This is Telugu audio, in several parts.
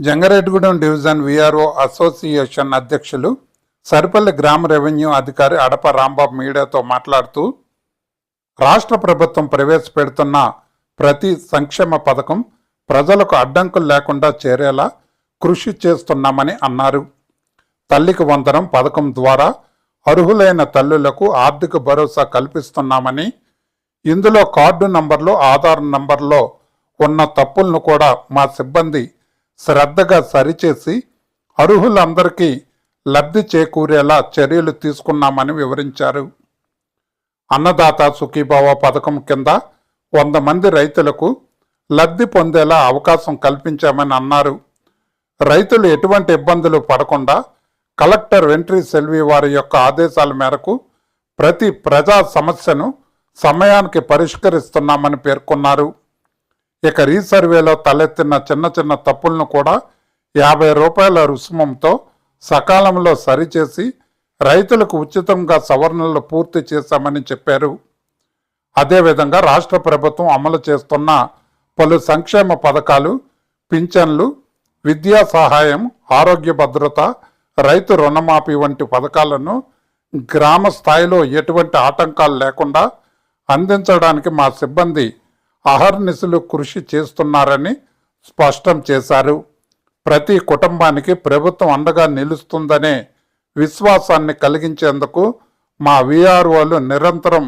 జంగారెడ్డిగూడెం డివిజన్ విఆర్ఓ అసోసియేషన్ అధ్యక్షులు సరిపల్లి గ్రామ రెవెన్యూ అధికారి అడప రాంబాబు మీడియాతో మాట్లాడుతూ రాష్ట్ర ప్రభుత్వం ప్రవేశపెడుతున్న ప్రతి సంక్షేమ పథకం ప్రజలకు అడ్డంకులు లేకుండా చేరేలా కృషి చేస్తున్నామని అన్నారు. తల్లికి వందనం పథకం ద్వారా అర్హులైన తల్లులకు ఆర్థిక భరోసా కల్పిస్తున్నామని ఇందులో కార్డు నంబర్లు ఆధార్ నంబర్లో ఉన్న తప్పులను కూడా మా సిబ్బంది శ్రద్ధగా సరిచేసి అర్హులందరికీ లబ్ధి చేకూరేలా చర్యలు తీసుకున్నామని వివరించారు. అన్నదాత సుఖీభావ పథకం కింద వంద మంది రైతులకు లబ్ధి పొందేలా అవకాశం కల్పించామని అన్నారు. రైతులు ఎటువంటి ఇబ్బందులు పడకుండా కలెక్టర్ వెంట్రీ సెల్వి వారి యొక్క ఆదేశాల మేరకు ప్రతి ప్రజా సమస్యను సమయానికి పరిష్కరిస్తున్నామని పేర్కొన్నారు. ఇక రీసర్వేలో తలెత్తిన చిన్న చిన్న తప్పులను కూడా యాభై రూపాయల రుసుమంతో సకాలంలో సరిచేసి రైతులకు ఉచితంగా సవరణలు పూర్తి చేశామని చెప్పారు. అదేవిధంగా రాష్ట్ర ప్రభుత్వం అమలు చేస్తున్న పలు సంక్షేమ పథకాలు పింఛన్లు విద్యా సహాయం ఆరోగ్య భద్రత రైతు రుణమాఫీ వంటి పథకాలను గ్రామ స్థాయిలో ఎటువంటి ఆటంకాలు లేకుండా అందించడానికి మా సిబ్బంది అహర్నిశలు కృషి చేస్తున్నారని స్పష్టం చేశారు. ప్రతి కుటుంబానికి ప్రభుత్వం అండగా నిలుస్తుందనే విశ్వాసాన్ని కలిగించేందుకు మా విఆర్ఓలు నిరంతరం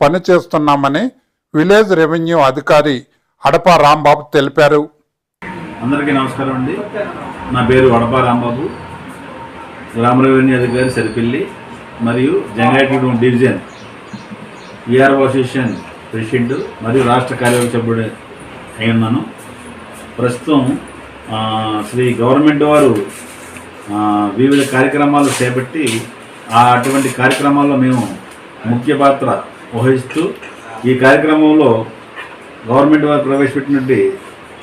పనిచేస్తున్నామని విలేజ్ రెవెన్యూ అధికారి అడప రాంబాబు తెలిపారు. అందరికీ నమస్కారం అండి. నా పేరు వడప రాంబాబు. గ్రామ రెవెన్యూ అధికారి సరిపిల్లి మరియు Jangayagudem division VRO association president మరియు రాష్ట్ర కార్యవర్గ సభ్యుడు అయి ఉన్నాను. ప్రస్తుతం శ్రీ గవర్నమెంట్ వారు వివిధ కార్యక్రమాలు చేపట్టి ఆ అటువంటి కార్యక్రమాల్లో మేము ముఖ్య పాత్ర వహిస్తూ ఈ కార్యక్రమంలో గవర్నమెంట్ వారు ప్రవేశపెట్టినట్టు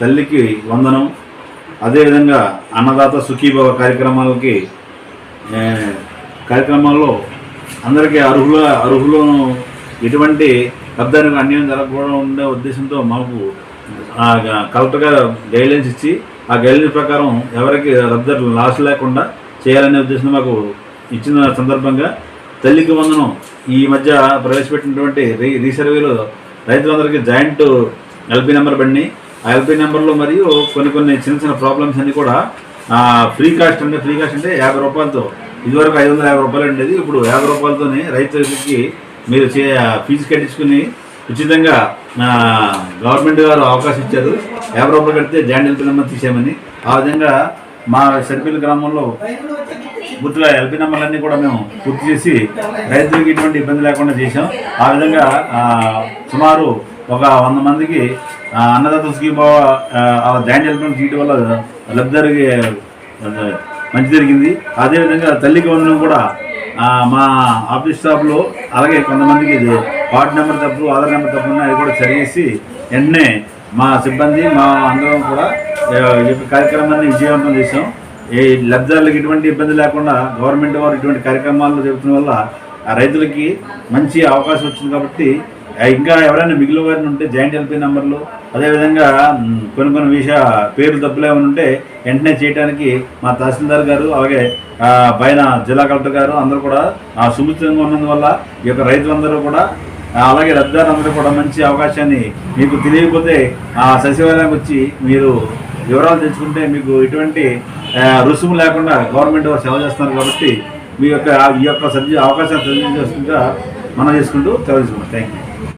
తల్లికి వందనం అదేవిధంగా అన్నదాత సుఖీభవ కార్యక్రమాలకి కార్యక్రమాల్లో అందరికీ అర్హుల అర్హులను ఎటువంటి లబ్ధానికి అన్యాయం జరగకూడదు ఉండే ఉద్దేశంతో మాకు ఆ కలెక్టర్ గారు గైడ్లైన్స్ ఇచ్చి ఆ గైడ్లైన్స్ ప్రకారం ఎవరికి లబ్ధారు లాస్ లేకుండా చేయాలనే ఉద్దేశం మాకు ఇచ్చిన సందర్భంగా తల్లికి వందనం. ఈ మధ్య ప్రవేశపెట్టినటువంటి రీ రీసర్వేలో రైతులందరికీ జాయింట్ ఎల్పీ నెంబర్ బండి ఆ ఎల్పీ నెంబర్లో మరియు కొన్ని కొన్ని చిన్న చిన్న ప్రాబ్లమ్స్ అన్నీ కూడా ఫ్రీ కాస్ట్ అంటే ఫ్రీ కాస్ట్ అంటే యాభై రూపాయలతో ఇదివరకు ఐదు వందల యాభై రూపాయలు ఉండేది. ఇప్పుడు యాభై రూపాయలతోనే రైతులకి మీరు చే ఫీజు కట్టించుకుని ఉచితంగా గవర్నమెంట్ గారు అవకాశం ఇచ్చారు. యాభై రూపాయలు కడితే జాయింట్ ఎల్పీ నెంబర్ తీసామని ఆ విధంగా మా సర్పిల్ గ్రామంలో పూర్తిగా ఎల్పీ నెంబర్లన్నీ కూడా మేము పూర్తి చేసి రైతులకు ఎటువంటి ఇబ్బంది లేకుండా చేసాం ఆ విధంగా సుమారు ఒక వంద మందికి అన్నదాత స్కీమ్ ఆ జాయింట్ ఎల్పీ తీయడం వల్ల లబ్ధిదారికి మంచి జరిగింది. అదేవిధంగా తల్లికి ఉండడం కూడా మా ఆఫీస్ స్టాఫ్లో అలాగే కొంతమందికి ఇది వార్డు నెంబర్ తప్పు ఆధార్ నెంబర్ తప్పు ఉన్నా అది కూడా సరిచేసి వెంటనే మా సిబ్బంది మా అందరం కూడా ఈ యొక్క కార్యక్రమాన్ని విజయవంతం చేసాం ఈ లబ్ధిదారులకు ఎటువంటి ఇబ్బంది లేకుండా గవర్నమెంట్ వారు ఇటువంటి కార్యక్రమాలు జరుగుతున్న వల్ల రైతులకి మంచి అవకాశం వచ్చింది కాబట్టి ఇంకా ఎవరైనా మిగిలిన వారిని ఉంటే జాయింట్ ఎల్పీ నెంబర్లు అదేవిధంగా కొన్ని కొన్ని విషయ పేరు తప్పులు ఏమైనా ఉంటే వెంటనే చేయడానికి మా తహసీల్దార్ గారు అలాగే పైన జిల్లా కలెక్టర్ గారు అందరూ కూడా సుముచితంగా ఉన్నందు ఉన్నందువల్ల ఈ యొక్క రైతులందరూ కూడా అలాగే అలాగే లబ్ధిదారులందరూ కూడా మంచి అవకాశాన్ని మీకు తెలియకపోతే ఆ సచివాలయానికి వచ్చి మీరు వివరాలు తెచ్చుకుంటే మీకు ఎటువంటి రుసుము లేకుండా గవర్నమెంట్ వారు సేవ చేస్తున్నారు కాబట్టి మీ యొక్క ఈ యొక్క సబ్జెక్ట్ అవకాశాన్ని తెలియజేస్తుందిగా మనం చేసుకుంటూ సెలవు థ్యాంక్ యూ